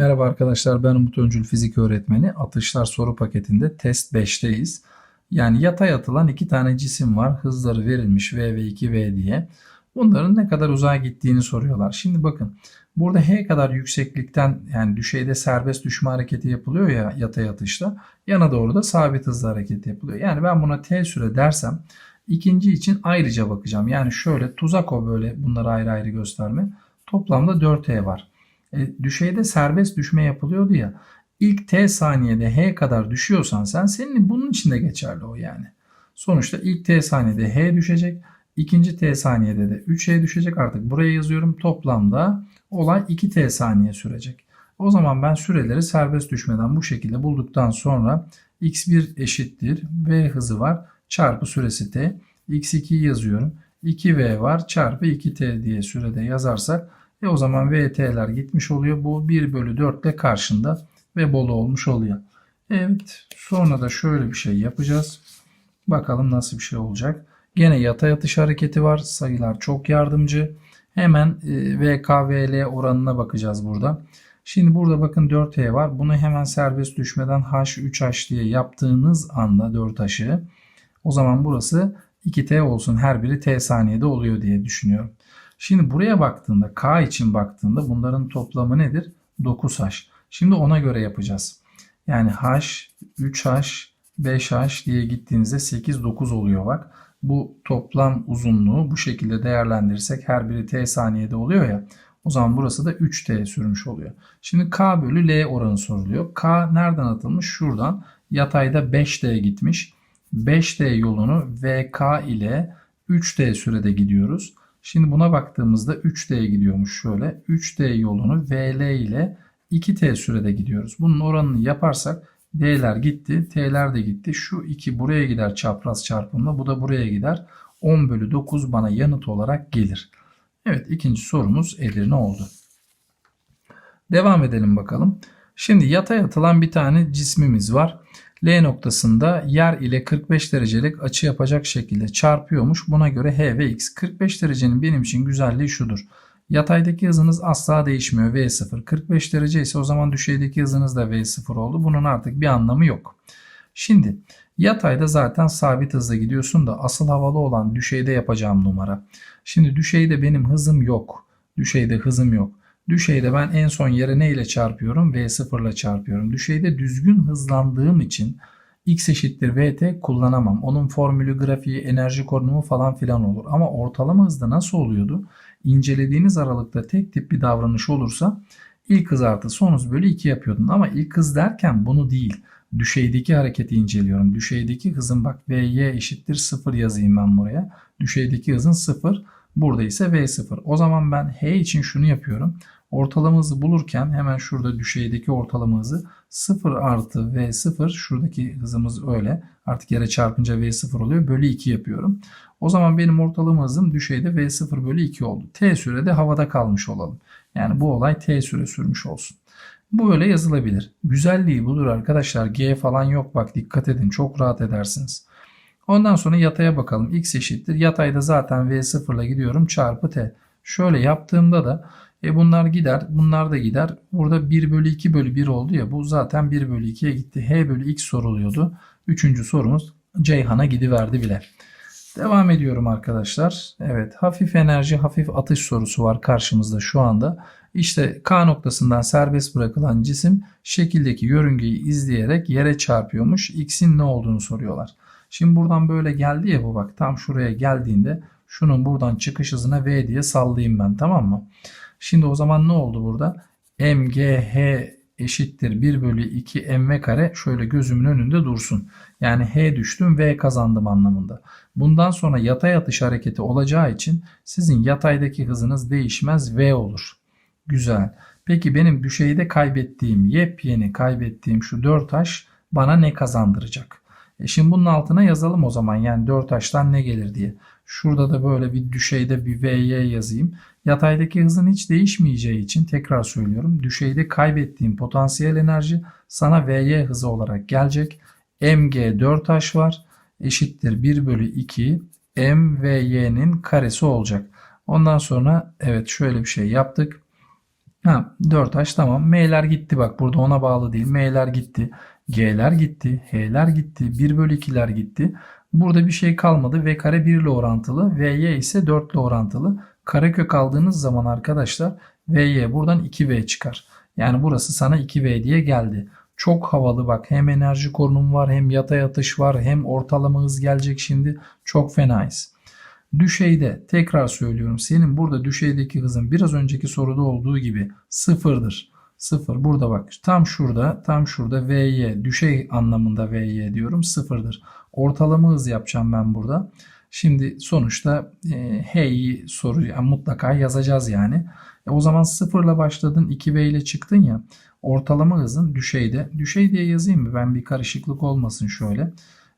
Merhaba arkadaşlar ben Umut Öncül Fizik Öğretmeni. Atışlar soru paketinde test 5'teyiz. Yani yatay atılan iki tane cisim var. Hızları verilmiş V ve 2V diye. Bunların ne kadar uzağa gittiğini soruyorlar. Şimdi bakın burada H kadar yükseklikten yani düşeyde serbest düşme hareketi yapılıyor ya yatay atışta. Yana doğru da sabit hızlı hareket yapılıyor. Yani ben buna T süre dersem ikinci için ayrıca bakacağım. Yani şöyle tuzak o böyle bunları ayrı ayrı gösterme. Toplamda 4T var. E, düşeyde serbest düşme yapılıyordu ya. İlk t saniyede h kadar düşüyorsan sen senin bunun için de geçerli o yani. Sonuçta ilk t saniyede h düşecek. ikinci t saniyede de 3h düşecek. Artık buraya yazıyorum. Toplamda olay 2t saniye sürecek. O zaman ben süreleri serbest düşmeden bu şekilde bulduktan sonra x1 eşittir v hızı var çarpı süresi t. x2'yi yazıyorum. 2v var çarpı 2t diye sürede yazarsak e o zaman VT'ler gitmiş oluyor. Bu 1 bölü 4 ile karşında ve bolu olmuş oluyor. Evet sonra da şöyle bir şey yapacağız. Bakalım nasıl bir şey olacak. Gene yatay atış hareketi var. Sayılar çok yardımcı. Hemen e, VKVL oranına bakacağız burada. Şimdi burada bakın 4T var. Bunu hemen serbest düşmeden H3H diye yaptığınız anda 4H'ı o zaman burası 2T olsun. Her biri T saniyede oluyor diye düşünüyorum. Şimdi buraya baktığında K için baktığında bunların toplamı nedir? 9H. Şimdi ona göre yapacağız. Yani H, 3H, 5H diye gittiğinizde 8, 9 oluyor bak. Bu toplam uzunluğu bu şekilde değerlendirirsek her biri T saniyede oluyor ya. O zaman burası da 3T sürmüş oluyor. Şimdi K bölü L oranı soruluyor. K nereden atılmış? Şuradan yatayda 5D gitmiş. 5D yolunu VK ile 3D sürede gidiyoruz. Şimdi buna baktığımızda 3D'ye gidiyormuş şöyle. 3D yolunu VL ile 2T sürede gidiyoruz. Bunun oranını yaparsak D'ler gitti, T'ler de gitti. Şu 2 buraya gider çapraz çarpımla. Bu da buraya gider. 10 bölü 9 bana yanıt olarak gelir. Evet ikinci sorumuz Edirne oldu. Devam edelim bakalım. Şimdi yatay atılan bir tane cismimiz var. L noktasında yer ile 45 derecelik açı yapacak şekilde çarpıyormuş. Buna göre H ve X. 45 derecenin benim için güzelliği şudur. Yataydaki hızınız asla değişmiyor V0. 45 derece ise o zaman düşeydeki hızınız da V0 oldu. Bunun artık bir anlamı yok. Şimdi yatayda zaten sabit hızla gidiyorsun da asıl havalı olan düşeyde yapacağım numara. Şimdi düşeyde benim hızım yok. Düşeyde hızım yok. Düşeyde ben en son yere ne ile çarpıyorum? V0 ile çarpıyorum. Düşeyde düzgün hızlandığım için x eşittir vt kullanamam. Onun formülü, grafiği, enerji korunumu falan filan olur. Ama ortalama hızda nasıl oluyordu? İncelediğiniz aralıkta tek tip bir davranış olursa ilk hız artı son hız bölü 2 yapıyordun. Ama ilk hız derken bunu değil. Düşeydeki hareketi inceliyorum. Düşeydeki hızın bak vy eşittir 0 yazayım ben buraya. Düşeydeki hızın 0. Burada ise V0. O zaman ben H için şunu yapıyorum. Ortalama hızı bulurken hemen şurada düşeydeki ortalama hızı 0 artı V0 şuradaki hızımız öyle. Artık yere çarpınca V0 oluyor. Bölü 2 yapıyorum. O zaman benim ortalama hızım düşeyde V0 bölü 2 oldu. T sürede havada kalmış olalım. Yani bu olay T süre sürmüş olsun. Bu öyle yazılabilir. Güzelliği budur arkadaşlar. G falan yok bak dikkat edin çok rahat edersiniz. Ondan sonra yataya bakalım. X eşittir. Yatayda zaten V0 ile gidiyorum çarpı T. Şöyle yaptığımda da e bunlar gider. Bunlar da gider. Burada 1 bölü 2 bölü 1 oldu ya. Bu zaten 1 bölü 2'ye gitti. H bölü X soruluyordu. Üçüncü sorumuz Ceyhan'a gidiverdi bile. Devam ediyorum arkadaşlar. Evet hafif enerji hafif atış sorusu var karşımızda şu anda. İşte K noktasından serbest bırakılan cisim şekildeki yörüngeyi izleyerek yere çarpıyormuş. X'in ne olduğunu soruyorlar. Şimdi buradan böyle geldi ya bu bak tam şuraya geldiğinde şunun buradan çıkış hızına V diye sallayayım ben tamam mı? Şimdi o zaman ne oldu burada? MGH eşittir 1 bölü 2 mv kare şöyle gözümün önünde dursun. Yani H düştüm V kazandım anlamında. Bundan sonra yatay atış hareketi olacağı için sizin yataydaki hızınız değişmez V olur. Güzel. Peki benim düşeyde kaybettiğim yepyeni kaybettiğim şu 4H bana ne kazandıracak? E şimdi bunun altına yazalım o zaman. Yani 4 H'tan ne gelir diye. Şurada da böyle bir düşeyde bir Vy yazayım. Yataydaki hızın hiç değişmeyeceği için tekrar söylüyorum. Düşeyde kaybettiğim potansiyel enerji sana Vy hızı olarak gelecek. Mg 4H var. Eşittir 1 bölü 2 M ve Y'nin karesi olacak. Ondan sonra evet şöyle bir şey yaptık. Ha 4H tamam. M'ler gitti bak burada ona bağlı değil. M'ler gitti. G'ler gitti. H'ler gitti. 1 bölü 2'ler gitti. Burada bir şey kalmadı. V kare 1 ile orantılı. Vy ise 4 ile orantılı. Karekök aldığınız zaman arkadaşlar Vy buradan 2V çıkar. Yani burası sana 2V diye geldi. Çok havalı bak. Hem enerji korunum var hem yatay atış var hem ortalama hız gelecek şimdi. Çok fenayız. Düşeyde tekrar söylüyorum senin burada düşeydeki hızın biraz önceki soruda olduğu gibi sıfırdır. Sıfır burada bak tam şurada tam şurada Vy düşey anlamında Vy diyorum sıfırdır. Ortalama hız yapacağım ben burada. Şimdi sonuçta e, H'yi soru yani mutlaka yazacağız yani. E, o zaman sıfırla başladın 2V ile çıktın ya ortalama hızın düşeyde. Düşey diye yazayım mı ben bir karışıklık olmasın şöyle.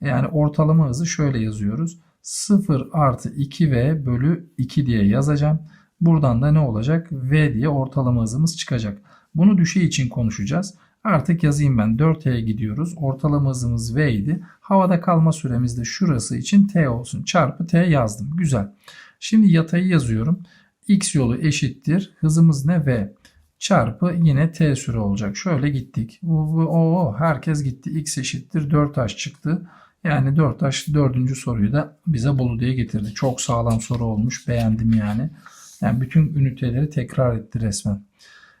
Yani ortalama hızı şöyle yazıyoruz. 0 artı 2V bölü 2 diye yazacağım. Buradan da ne olacak? V diye ortalama hızımız çıkacak. Bunu düşey için konuşacağız. Artık yazayım ben 4T'ye gidiyoruz. Ortalama hızımız V idi. Havada kalma süremiz de şurası için T olsun. Çarpı T yazdım. Güzel. Şimdi yatayı yazıyorum. X yolu eşittir. Hızımız ne? V. Çarpı yine T süre olacak. Şöyle gittik. Oo, herkes gitti. X eşittir 4H çıktı. Yani 4H dördüncü soruyu da bize Bolu diye getirdi. Çok sağlam soru olmuş. Beğendim yani. Yani bütün üniteleri tekrar etti resmen.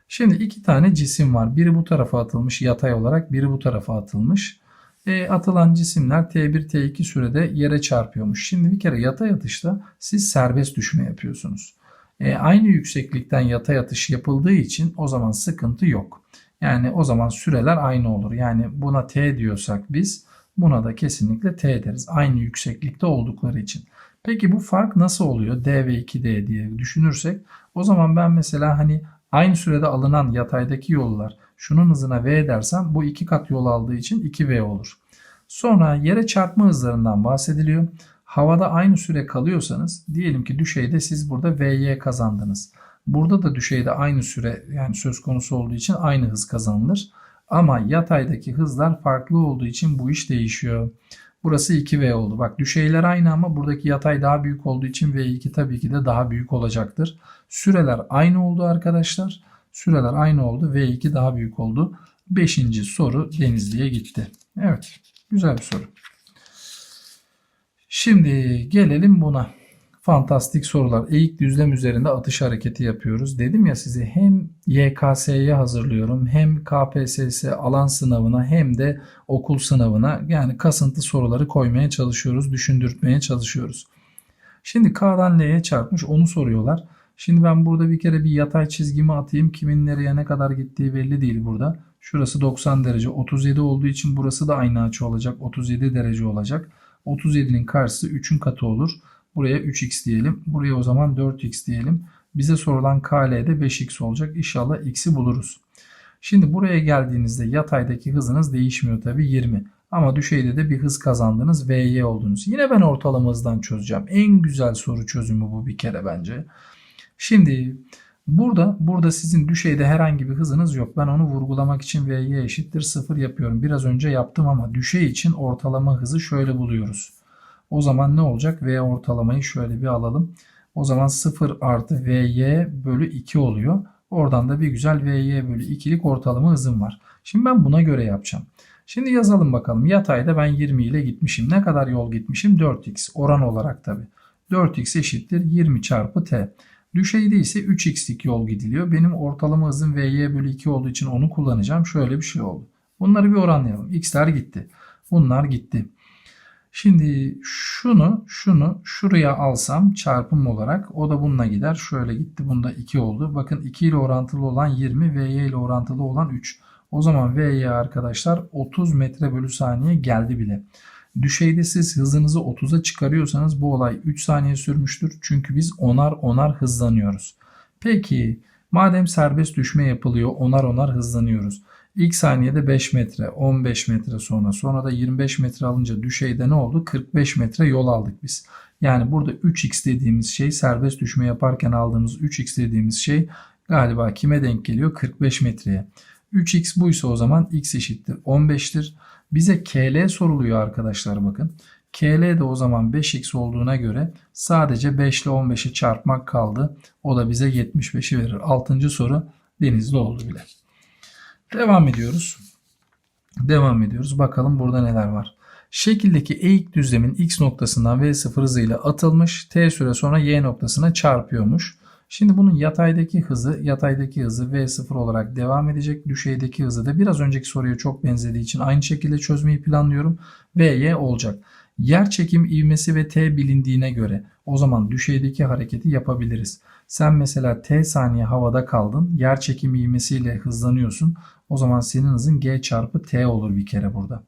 Şimdi iki tane cisim var. Biri bu tarafa atılmış yatay olarak, biri bu tarafa atılmış. E, atılan cisimler T1, T2 sürede yere çarpıyormuş. Şimdi bir kere yatay atışta siz serbest düşme yapıyorsunuz. E, aynı yükseklikten yatay atış yapıldığı için o zaman sıkıntı yok. Yani o zaman süreler aynı olur. Yani buna T diyorsak biz buna da kesinlikle T deriz. Aynı yükseklikte oldukları için. Peki bu fark nasıl oluyor? D ve 2D diye düşünürsek o zaman ben mesela hani aynı sürede alınan yataydaki yollar şunun hızına V dersem bu iki kat yol aldığı için 2V olur. Sonra yere çarpma hızlarından bahsediliyor. Havada aynı süre kalıyorsanız diyelim ki düşeyde siz burada Vy kazandınız. Burada da düşeyde aynı süre yani söz konusu olduğu için aynı hız kazanılır. Ama yataydaki hızlar farklı olduğu için bu iş değişiyor. Burası 2V oldu. Bak düşeyler aynı ama buradaki yatay daha büyük olduğu için V2 tabii ki de daha büyük olacaktır. Süreler aynı oldu arkadaşlar. Süreler aynı oldu. V2 daha büyük oldu. Beşinci soru Denizli'ye gitti. Evet. Güzel bir soru. Şimdi gelelim buna. Fantastik sorular. Eğik düzlem üzerinde atış hareketi yapıyoruz. Dedim ya size hem YKS'ye hazırlıyorum hem KPSS alan sınavına hem de okul sınavına yani kasıntı soruları koymaya çalışıyoruz, düşündürtmeye çalışıyoruz. Şimdi K'dan L'ye çarpmış onu soruyorlar. Şimdi ben burada bir kere bir yatay çizgimi atayım. Kimin nereye ne kadar gittiği belli değil burada. Şurası 90 derece 37 olduğu için burası da aynı açı olacak. 37 derece olacak. 37'nin karşısı 3'ün katı olur. Buraya 3x diyelim. Buraya o zaman 4x diyelim. Bize sorulan KL'de 5x olacak. İnşallah x'i buluruz. Şimdi buraya geldiğinizde yataydaki hızınız değişmiyor tabi 20. Ama düşeyde de bir hız kazandınız. Vy oldunuz. Yine ben ortalama hızdan çözeceğim. En güzel soru çözümü bu bir kere bence. Şimdi burada burada sizin düşeyde herhangi bir hızınız yok. Ben onu vurgulamak için Vy eşittir 0 yapıyorum. Biraz önce yaptım ama düşey için ortalama hızı şöyle buluyoruz. O zaman ne olacak? V ortalamayı şöyle bir alalım. O zaman 0 artı Vy bölü 2 oluyor. Oradan da bir güzel Vy bölü 2'lik ortalama hızım var. Şimdi ben buna göre yapacağım. Şimdi yazalım bakalım. Yatayda ben 20 ile gitmişim. Ne kadar yol gitmişim? 4x oran olarak tabi. 4x eşittir 20 çarpı t. Düşeyde ise 3x'lik yol gidiliyor. Benim ortalama hızım Vy bölü 2 olduğu için onu kullanacağım. Şöyle bir şey oldu. Bunları bir oranlayalım. X'ler gitti. Bunlar gitti. Şimdi şunu şunu şuraya alsam çarpım olarak o da bununla gider. Şöyle gitti. Bunda 2 oldu. Bakın 2 ile orantılı olan 20 Vy ile orantılı olan 3. O zaman Vy arkadaşlar 30 metre bölü saniye geldi bile. Düşeyde siz hızınızı 30'a çıkarıyorsanız bu olay 3 saniye sürmüştür. Çünkü biz onar onar hızlanıyoruz. Peki madem serbest düşme yapılıyor onar onar hızlanıyoruz. İlk saniyede 5 metre, 15 metre sonra, sonra da 25 metre alınca düşeyde ne oldu? 45 metre yol aldık biz. Yani burada 3x dediğimiz şey serbest düşme yaparken aldığımız 3x dediğimiz şey galiba kime denk geliyor? 45 metreye. 3x buysa o zaman x eşittir 15'tir. Bize KL soruluyor arkadaşlar bakın. KL de o zaman 5x olduğuna göre sadece 5 ile 15'i çarpmak kaldı. O da bize 75'i verir. 6. soru Denizli oldu bile. Devam ediyoruz. Devam ediyoruz. Bakalım burada neler var. Şekildeki eğik düzlemin x noktasından v0 hızıyla atılmış. T süre sonra y noktasına çarpıyormuş. Şimdi bunun yataydaki hızı, yataydaki hızı v0 olarak devam edecek. Düşeydeki hızı da biraz önceki soruya çok benzediği için aynı şekilde çözmeyi planlıyorum. vy olacak. Yer çekim ivmesi ve t bilindiğine göre o zaman düşeydeki hareketi yapabiliriz. Sen mesela t saniye havada kaldın. Yer çekim ivmesiyle hızlanıyorsun. O zaman senin hızın g çarpı t olur bir kere burada.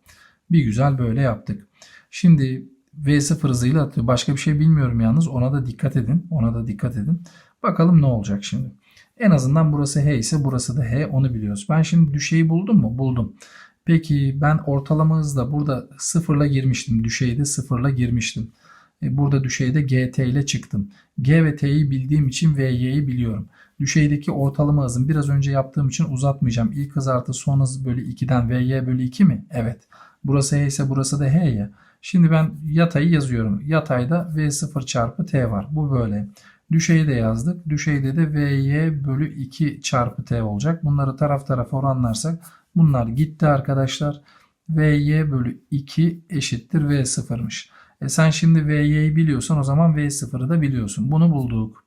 Bir güzel böyle yaptık. Şimdi V0 hızıyla atıyor. Başka bir şey bilmiyorum yalnız. Ona da dikkat edin. Ona da dikkat edin. Bakalım ne olacak şimdi. En azından burası H ise burası da H onu biliyoruz. Ben şimdi düşeyi buldum mu? Buldum. Peki ben ortalama hızla burada sıfırla girmiştim. Düşeyde sıfırla girmiştim. E, burada düşeyde GT ile çıktım. G ve T'yi bildiğim için VY'yi biliyorum. Düşeydeki ortalama hızım biraz önce yaptığım için uzatmayacağım. İlk hız artı son hız bölü 2'den VY bölü 2 mi? Evet. Burası H ise burası da H ya. Şimdi ben yatayı yazıyorum. Yatayda V0 çarpı T var. Bu böyle. Düşeyi de yazdık. Düşeyde de VY bölü 2 çarpı T olacak. Bunları taraf tarafa oranlarsak bunlar gitti arkadaşlar. VY bölü 2 eşittir V0'mış. E sen şimdi VY'yi biliyorsan o zaman V0'ı da biliyorsun. Bunu bulduk.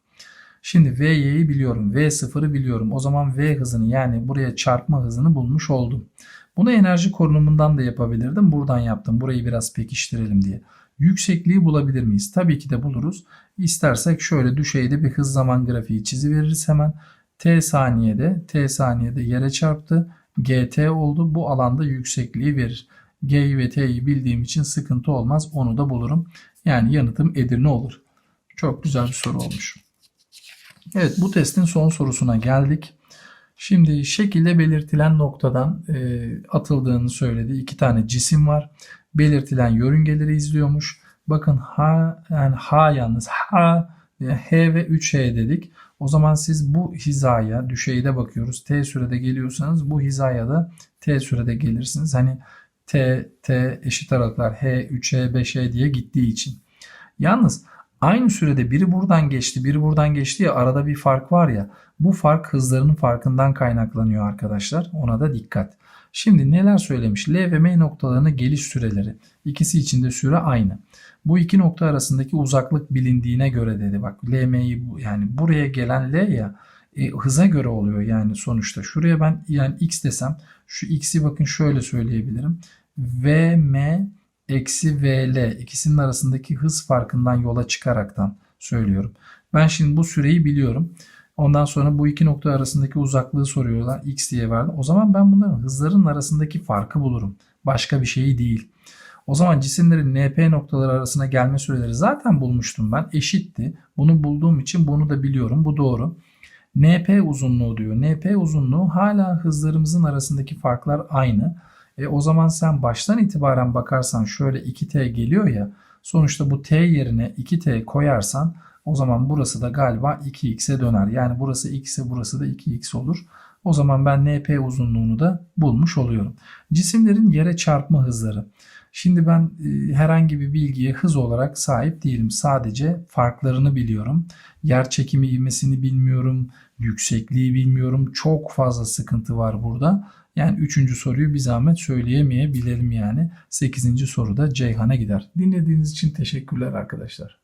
Şimdi Vy'yi biliyorum. V0'ı biliyorum. O zaman V hızını yani buraya çarpma hızını bulmuş oldum. Bunu enerji korunumundan da yapabilirdim. Buradan yaptım. Burayı biraz pekiştirelim diye. Yüksekliği bulabilir miyiz? Tabii ki de buluruz. İstersek şöyle düşeyde bir hız zaman grafiği çiziveririz hemen. T saniyede, T saniyede yere çarptı. GT oldu. Bu alanda yüksekliği verir. G'yi ve T'yi bildiğim için sıkıntı olmaz. Onu da bulurum. Yani yanıtım Edirne olur. Çok güzel bir soru olmuş. Evet bu testin son sorusuna geldik. Şimdi şekilde belirtilen noktadan e, atıldığını söyledi. İki tane cisim var. Belirtilen yörüngeleri izliyormuş. Bakın H yani H yalnız H H ve 3H dedik. O zaman siz bu hizaya düşeyde bakıyoruz. T sürede geliyorsanız bu hizaya da T sürede gelirsiniz. Hani T, T eşit aralıklar H, 3H, 5H diye gittiği için. Yalnız aynı sürede biri buradan geçti, biri buradan geçti ya arada bir fark var ya. Bu fark hızlarının farkından kaynaklanıyor arkadaşlar. Ona da dikkat. Şimdi neler söylemiş? L ve M noktalarının geliş süreleri. İkisi için de süre aynı. Bu iki nokta arasındaki uzaklık bilindiğine göre dedi. Bak L, yani buraya gelen L ya e, hıza göre oluyor yani sonuçta. Şuraya ben yani X desem şu X'i bakın şöyle söyleyebilirim. V, M eksi VL ikisinin arasındaki hız farkından yola çıkaraktan söylüyorum. Ben şimdi bu süreyi biliyorum. Ondan sonra bu iki nokta arasındaki uzaklığı soruyorlar. X diye verdim. O zaman ben bunların hızların arasındaki farkı bulurum. Başka bir şey değil. O zaman cisimlerin NP noktaları arasına gelme süreleri zaten bulmuştum ben. Eşitti. Bunu bulduğum için bunu da biliyorum. Bu doğru. NP uzunluğu diyor. NP uzunluğu hala hızlarımızın arasındaki farklar aynı. E, o zaman sen baştan itibaren bakarsan şöyle 2t geliyor ya. Sonuçta bu t yerine 2t koyarsan o zaman burası da galiba 2x'e döner. Yani burası x'e burası da 2x olur. O zaman ben NP uzunluğunu da bulmuş oluyorum. Cisimlerin yere çarpma hızları. Şimdi ben e, herhangi bir bilgiye hız olarak sahip değilim. Sadece farklarını biliyorum. Yer çekimi ivmesini bilmiyorum. Yüksekliği bilmiyorum. Çok fazla sıkıntı var burada. Yani üçüncü soruyu bir zahmet söyleyemeyebilirim yani. Sekizinci soruda Ceyhan'a gider. Dinlediğiniz için teşekkürler arkadaşlar.